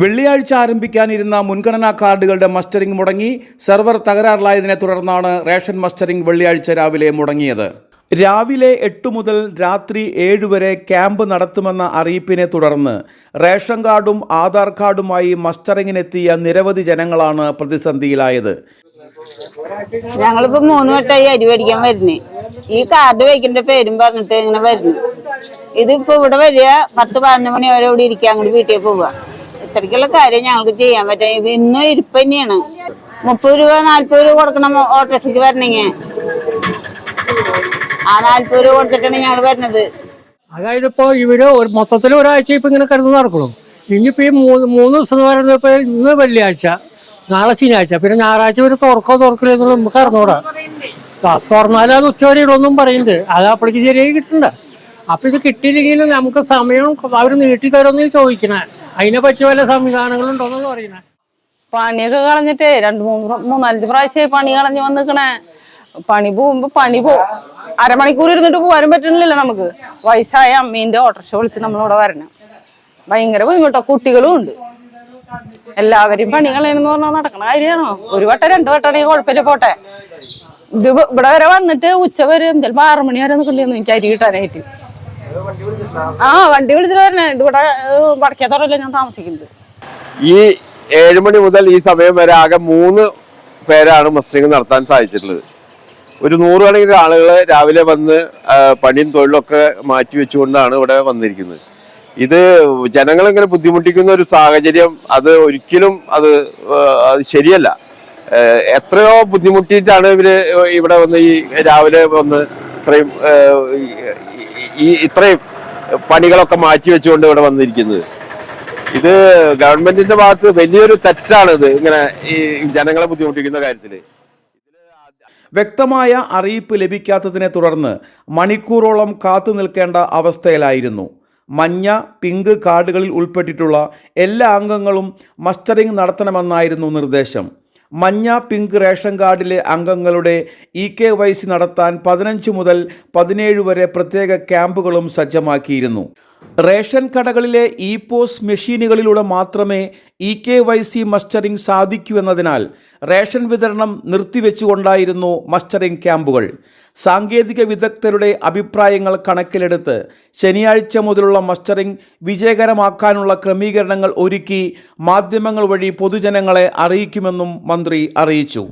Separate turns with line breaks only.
വെള്ളിയാഴ്ച ആരംഭിക്കാനിരുന്ന മുൻഗണനാ കാർഡുകളുടെ മസ്റ്ററിംഗ് മുടങ്ങി സെർവർ തകരാറിലായതിനെ തുടർന്നാണ് റേഷൻ മസ്റ്ററിംഗ് വെള്ളിയാഴ്ച രാവിലെ മുടങ്ങിയത്. രാവിലെ എട്ട് മുതൽ രാത്രി ഏഴ് വരെ ക്യാമ്പ് നടത്തുമെന്ന അറിയിപ്പിനെ തുടർന്ന് റേഷൻ കാർഡും ആധാർ കാർഡുമായി മസ്റ്ററിങ്ങിനെത്തിയ നിരവധി ജനങ്ങളാണ് പ്രതിസന്ധിയിലായത്.
ഞങ്ങളിപ്പോ മൂന്ന് വട്ടമായി അരി മേടിക്കാൻ വരുന്നേ. ഈ കാർഡ് വയ്ക്കേണ്ട പേരും പറഞ്ഞിട്ട് ഇങ്ങനെ വരുന്നു. ഇതിപ്പോ ഇവിടെ വരിക പത്ത് പതിനൊന്ന് മണി വരെ ഇവിടെ ഇരിക്കാൻ വീട്ടിൽ പോവുക. ഇത്രയ്ക്കുള്ള കാര്യം ഞങ്ങൾക്ക് ചെയ്യാൻ പറ്റും ഇന്നും ഇരിപ്പ് തന്നെയാണ്. മുപ്പത് രൂപ നാല്പത് രൂപ കൊടുക്കണം ഓട്ടോറിക്ഷയ്ക്ക് വരണെങ്കിൽ ആ നാല്പത് രൂപ കൊടുത്തിട്ടാണ് ഞങ്ങൾ വരുന്നത്.
അതായത് ഇപ്പോ ഇവർ ഒരു മൊത്തത്തിൽ ഒരാഴ്ച ഇപ്പൊ ഇങ്ങനെ കിടന്ന് നടക്കണം. ഇനിയിപ്പോ ഈ മൂന്ന് മൂന്ന് ദിവസം എന്ന് പറയുന്നത് ഇപ്പൊ ഇന്ന് വെള്ളിയാഴ്ച. നാളെ ശനിയാഴ്ച. പിന്നെ ഞായറാഴ്ച ഒരു തുറക്കോ തുറക്കില്ല എന്നുള്ള നമുക്ക് അറിഞ്ഞൂടാ. തുറന്നാലും അത് ഉച്ചവരെ ഇടൊന്നും പറയുന്നുണ്ട് അത് അപ്പോഴേക്ക് ശരിയായി കിട്ടണ്ട. അപ്പൊ ഇത് കിട്ടിയില്ലെങ്കിൽ നമുക്ക് സമയം അവർ നീട്ടി തരുമെന്ന് ചോദിക്കണേ. അതിനെ പറ്റി വല്ല സംവിധാനങ്ങളുണ്ടോന്ന് പറയുന്നത്
പണിയൊക്കെ കളഞ്ഞിട്ടേ രണ്ട് മൂന്ന് മൂന്നാലഞ്ച് പ്രാവശ്യമായി പണി കളഞ്ഞു വന്നിക്കണേ. പണി പോകുമ്പോ പണി പോ അരമണിക്കൂർ ഇരുന്നിട്ട് പോകാനും പറ്റണില്ലല്ലോ നമുക്ക്. വയസ്സായ അമ്മീന്റെ ഓട്ടോറിക്ഷ വിളിച്ച് നമ്മളിവിടെ വരണം. ഭയങ്കര ബുദ്ധിമുട്ടോ. കുട്ടികളും ഉണ്ട്. എല്ലാവരും പണി കളയണെന്ന് പറഞ്ഞാൽ നടക്കണ കാര്യമാണോ ഒരു വട്ടം രണ്ടു വട്ടമാണെങ്കിൽ കുഴപ്പമില്ല പോട്ടെ. ഇത് ഇവ- ഇവിടെ വരെ വന്നിട്ട് ഉച്ച വരെ ചിലപ്പോ ആറുമണി വരെ വന്നു എനിക്ക് അരി കിട്ടാനായിട്ട്. ആ വണ്ടി വിളിച്ചിട്ട് വരണേ. ഇവിടെ വടക്കേത്തോറല്ലേ ഞാൻ താമസിക്കുന്നത്.
ഈ ഏഴുമണി മുതൽ ഈ സമയം വരെ ആകെ മൂന്ന് പേരാണ് മസ്റ്റിങ് നടത്താൻ സാധിച്ചിട്ടുള്ളത്. ഒരു നൂറുകണക്കിന് ആളുകൾ രാവിലെ വന്ന് പണിയും തൊഴിലും ഒക്കെ മാറ്റി വെച്ചുകൊണ്ടാണ് ഇവിടെ വന്നിരിക്കുന്നത്. ഇത് ജനങ്ങളിങ്ങനെ ബുദ്ധിമുട്ടിക്കുന്ന ഒരു സാഹചര്യം അത് ഒരിക്കലും അത് അത് ശരിയല്ല. എത്രയോ ബുദ്ധിമുട്ടിയിട്ടാണ് ഇവർ ഇവിടെ വന്ന് ഈ രാവിലെ വന്ന് ഇത്രയും ഈ ഇത്രയും പണികളൊക്കെ മാറ്റി വെച്ചുകൊണ്ട് ഇവിടെ വന്നിരിക്കുന്നത്. ഇത് ഗവൺമെന്റിന്റെ ഭാഗത്ത് വലിയൊരു തെറ്റാണ് ഇത് ഇങ്ങനെ ഈ ജനങ്ങളെ ബുദ്ധിമുട്ടിക്കുന്ന കാര്യത്തിൽ.
വ്യക്തമായ അറിയിപ്പ് ലഭിക്കാത്തതിനെ തുടർന്ന് മണിക്കൂറോളം കാത്തു നിൽക്കേണ്ട അവസ്ഥയിലായിരുന്നു. മഞ്ഞ പിങ്ക് കാർഡുകളിൽ ഉൾപ്പെട്ടിട്ടുള്ള എല്ലാ അംഗങ്ങളും മസ്റ്ററിംഗ് നടത്തണമെന്നായിരുന്നു നിർദ്ദേശം. മഞ്ഞ പിങ്ക് റേഷൻ കാർഡിലെ അംഗങ്ങളുടെ ഇ കെ വൈ സി നടത്താൻ പതിനഞ്ച് മുതൽ പതിനേഴ് വരെ പ്രത്യേക ക്യാമ്പുകളും സജ്ജമാക്കിയിരുന്നു. റേഷൻ കടകളിലെ ഇ പോസ് മെഷീനുകളിലൂടെ മാത്രമേ e K Y C mustering സാധിക്കൂ എന്നതിനാൽ റേഷൻ വിതരണം നിർത്തിവെച്ചുകൊണ്ടായിരുന്നു മസ്റ്ററിംഗ് ക്യാമ്പുകൾ. സാങ്കേതിക വിദഗ്ധരുടെ അഭിപ്രായങ്ങൾ കണക്കിലെടുത്ത് ശനിയാഴ്ച മുതലുള്ള മസ്റ്ററിംഗ് വിജയകരമാക്കാനുള്ള ക്രമീകരണങ്ങൾ ഒരുക്കി മാധ്യമങ്ങൾ വഴി പൊതുജനങ്ങളെ അറിയിക്കുമെന്നും മന്ത്രി അറിയിച്ചു.